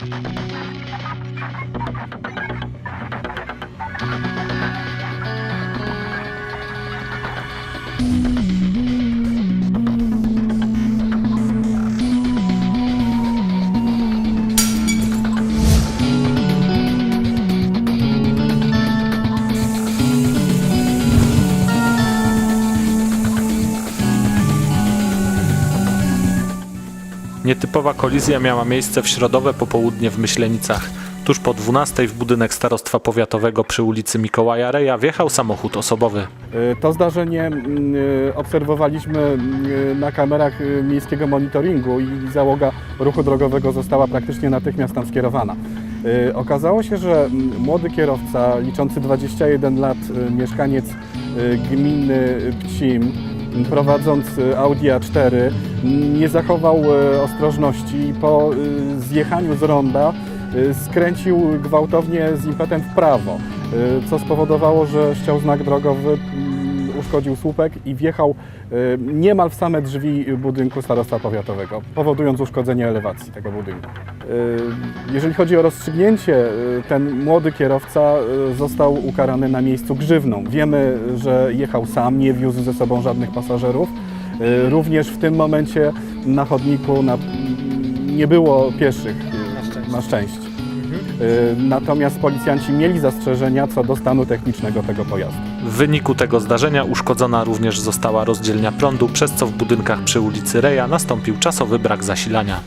Thank you. Nietypowa kolizja miała miejsce w środowe popołudnie w Myślenicach. Tuż po 12 w budynek Starostwa Powiatowego przy ulicy Mikołaja Reja wjechał samochód osobowy. Y, To zdarzenie mm, y, obserwowaliśmy y, na kamerach miejskiego monitoringu i załoga ruchu drogowego została praktycznie natychmiast tam skierowana. Okazało się, że mm, młody kierowca, liczący 21 lat, mieszkaniec gminy Pcim, prowadząc y, Audi A4, m, nie zachował y, ostrożności. I po y, zjechaniu z ronda skręcił gwałtownie z impetem w prawo, co spowodowało, że ściął znak drogowy, uszkodził słupek i wjechał y, niemal w same drzwi budynku starostwa powiatowego, powodując uszkodzenie elewacji tego budynku. Y, Jeżeli chodzi o rozstrzygnięcie, y, ten młody kierowca został ukarany na miejscu grzywną. Wiemy, że jechał sam, nie wiózł ze sobą żadnych pasażerów. Również w tym momencie na chodniku na, nie było pieszych, y, na szczęście. Y, Natomiast policjanci mieli zastrzeżenia co do stanu technicznego tego pojazdu. W wyniku tego zdarzenia uszkodzona również została rozdzielnia prądu, przez co w budynkach przy ulicy Reja nastąpił czasowy brak zasilania.